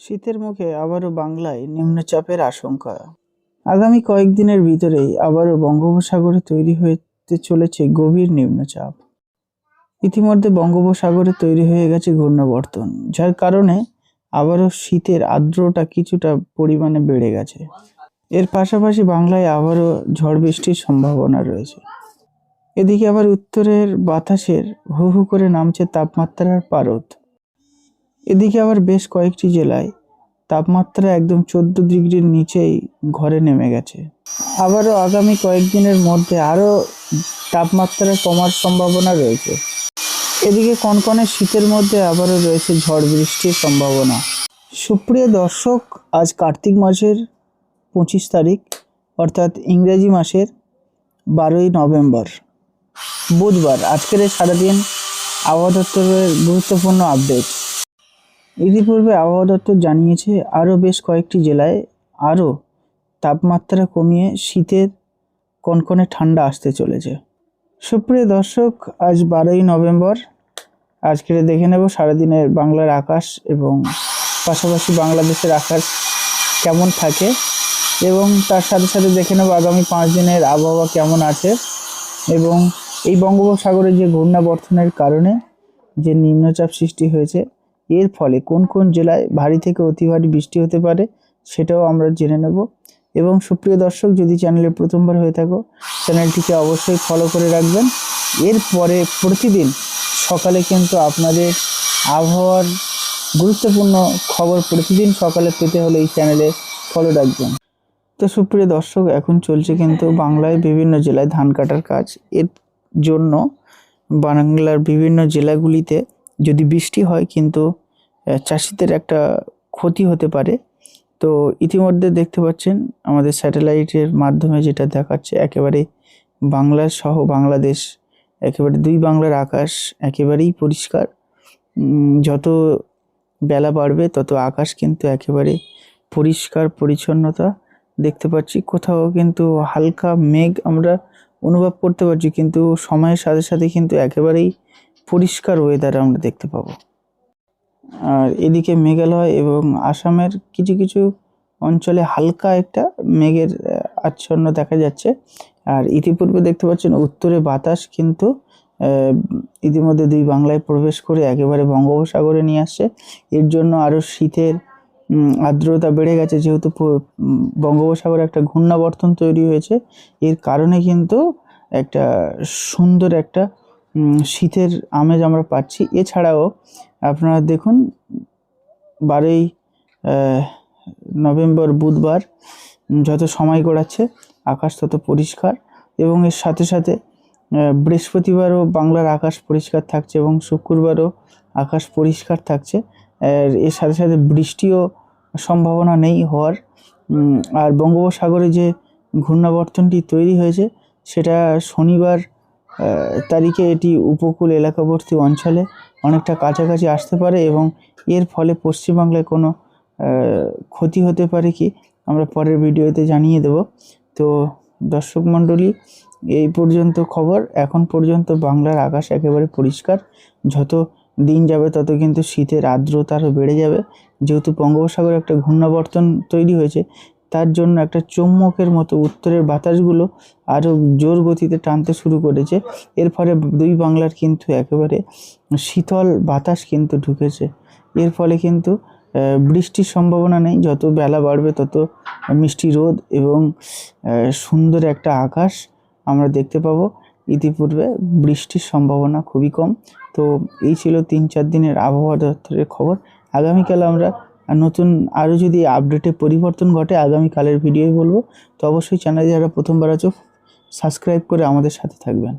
শীতের মুখে আবারও বাংলায় নিম্নচাপের আশঙ্কা। আগামী কয়েকদিনের ভিতরেই আবারও বঙ্গোপসাগরে তৈরি হতে চলেছে গভীর নিম্নচাপ। ইতিমধ্যে বঙ্গোপসাগরে তৈরি হয়ে গেছে ঘূর্ণাবর্তন, যার কারণে আবারও শীতের আর্দ্রতা কিছুটা পরিমাণে বেড়ে গেছে। এর পাশাপাশি বাংলায় আবারও ঝড় বৃষ্টির সম্ভাবনা রয়েছে। এদিকে আবার উত্তরের বাতাসের হু হু করে নামছে তাপমাত্রার পারদ। এদিকে আবার বেশ কয়েকটি জেলায় তাপমাত্রা একদম চোদ্দ ডিগ্রির নিচেই ঘরে নেমে গেছে। আবারও আগামী কয়েকদিনের মধ্যে আরও তাপমাত্রা কমার সম্ভাবনা রয়েছে। এদিকে কনকনে শীতের মধ্যে আবারও রয়েছে ঝড় বৃষ্টির সম্ভাবনা। সুপ্রিয় দর্শক, আজ কার্তিক মাসের পঁচিশ তারিখ, অর্থাৎ ইংরেজি মাসের বারোই নভেম্বর। বুধবার, আজকের এই সারাদিন আবহাওয়া দপ্তরের গুরুত্বপূর্ণ আপডেট। ইতিপূর্বে আবহাওয়া দপ্তর জানিয়েছে, আরও বেশ কয়েকটি জেলায় আরও তাপমাত্রা কমিয়ে শীতের কনকনে ঠান্ডা আসতে চলেছে। সুপ্রিয় দর্শক, আজ বারোই নভেম্বর। আজকের দেখে নেব সারাদিনের বাংলার আকাশ এবং পাশাপাশি বাংলাদেশের আকাশ কেমন থাকে এবং তার সাথে সাথে দেখে নেব আগামী পাঁচ দিনের আবহাওয়া কেমন আছে এবং এই বঙ্গোপসাগরে যে ঘূর্ণাবর্তনের কারণে যে নিম্নচাপ সৃষ্টি হয়েছে এর ফলে কোন কোন জেলায় ভারী থেকে অতি ভারী বৃষ্টি হতে পারে সেটাও আমরা জেনে নেব। এবং সুপ্রিয় দর্শক, যদি চ্যানেলে প্রথমবার হয়ে থাকো, চ্যানেলটিকে অবশ্যই ফলো করে রাখবেন। এরপরে প্রতিদিন সকালে কিন্তু আপনাদের আবহাওয়ার গুরুত্বপূর্ণ খবর প্রতিদিন সকালে পেতে হলে এই চ্যানেলে ফলো রাখবেন। তো সুপ্রিয় দর্শক, এখন চলছে কিন্তু বাংলায় বিভিন্ন জেলায় ধান কাটার কাজ। এর জন্য বাংলার বিভিন্ন জেলাগুলিতে যদি বৃষ্টি হয় কিন্তু চাষিদের একটা ক্ষতি হতে পারে। তো ইতিমধ্যে দেখতে পাচ্ছেন আমাদের স্যাটেলাইটের মাধ্যমে যেটা দেখাচ্ছে, একেবারে বাংলা সহ বাংলাদেশ, একেবারে দুই বাংলার আকাশ একেবারেই পরিষ্কার। যত বেলা বাড়বে তত আকাশ কিন্তু একেবারে পরিষ্কার পরিচ্ছন্নতা। দেখতে পাচ্ছি কোথাও কিন্তু হালকা মেঘ আমরা অনুভব করতে পারছি, কিন্তু সময়ের সাথে সাথে কিন্তু একেবারেই পরিষ্কার ওয়েদার আমরা দেখতে পাবো। আর এদিকে মেঘালয় এবং আসামের কিছু কিছু অঞ্চলে হালকা একটা মেঘের আচ্ছন্ন দেখা যাচ্ছে। আর ইতিপূর্বে দেখতে পাচ্ছেন উত্তরে বাতাস কিন্তু ইতিমধ্যে দুই বাংলায় প্রবেশ করে একেবারে বঙ্গোপসাগরে নিয়ে আসছে। এর জন্য আরও শীতের আর্দ্রতা বেড়ে গেছে যেহেতু বঙ্গোপসাগরে একটা ঘূর্ণাবর্তন তৈরি হয়েছে। এর কারণে কিন্তু একটা সুন্দর একটা শীতের আমেজ আমরা পাচ্ছি। এছাড়াও আপনারা দেখুন, বারোই নভেম্বর, বুধবার যত সময় গড়াচ্ছে, আকাশ তত পরিষ্কার এবং এর সাথে সাথে বৃহস্পতিবারও বাংলার আকাশ পরিষ্কার থাকছে এবং শুক্রবারও আকাশ পরিষ্কার থাকছে। এর সাথে সাথে বৃষ্টিও সম্ভাবনা নেই হওয়ার। আর বঙ্গোপসাগরে যে ঘূর্ণাবর্তনটি তৈরি হয়েছে, সেটা শনিবার তারিখে এটি উপকূল এলাকাবর্তী অঞ্চলে অনেকটা কাছাকাছি আসতে পারে এবং এর ফলে পশ্চিমবাংলায় কোনো ক্ষতি হতে পারে কি আমরা পরের ভিডিওতে জানিয়ে দেব। তো দর্শক মণ্ডলী, এই পর্যন্ত খবর। এখন পর্যন্ত বাংলার আকাশ একেবারে পরিষ্কার। যত দিন যাবে তত কিন্তু শীতের আর্দ্রতা আরও বেড়ে যাবে। যেহেতু বঙ্গোপসাগরে একটা ঘূর্ণাবর্তন তৈরি হয়েছে তার জন্য একটা চৌম্বকের মতো উত্তরের বাতাসগুলো আরও জোর গতিতে টানতে শুরু করেছে। এর ফলে দুই বাংলার কিন্তু একেবারে শীতল বাতাস কিন্তু ঢুকেছে। এর ফলে কিন্তু বৃষ্টির সম্ভাবনা নেই। যত বেলা বাড়বে, তত মিষ্টি রোদ এবং সুন্দর একটা আকাশ আমরা দেখতে পাবো। ইতিপূর্বে বৃষ্টির সম্ভাবনা খুবই কম। তো এই ছিল তিন চার দিনের আবহাওয়া দপ্তরের খবর। আগামীকাল আমরা নতুন আরও যদি আপডেটে পরিবর্তন ঘটে আগামীকালের ভিডিওই বলব, তো অবশ্যই চ্যানেলে যারা প্রথমবার আছো সাবস্ক্রাইব করে আমাদের সাথে থাকবেন।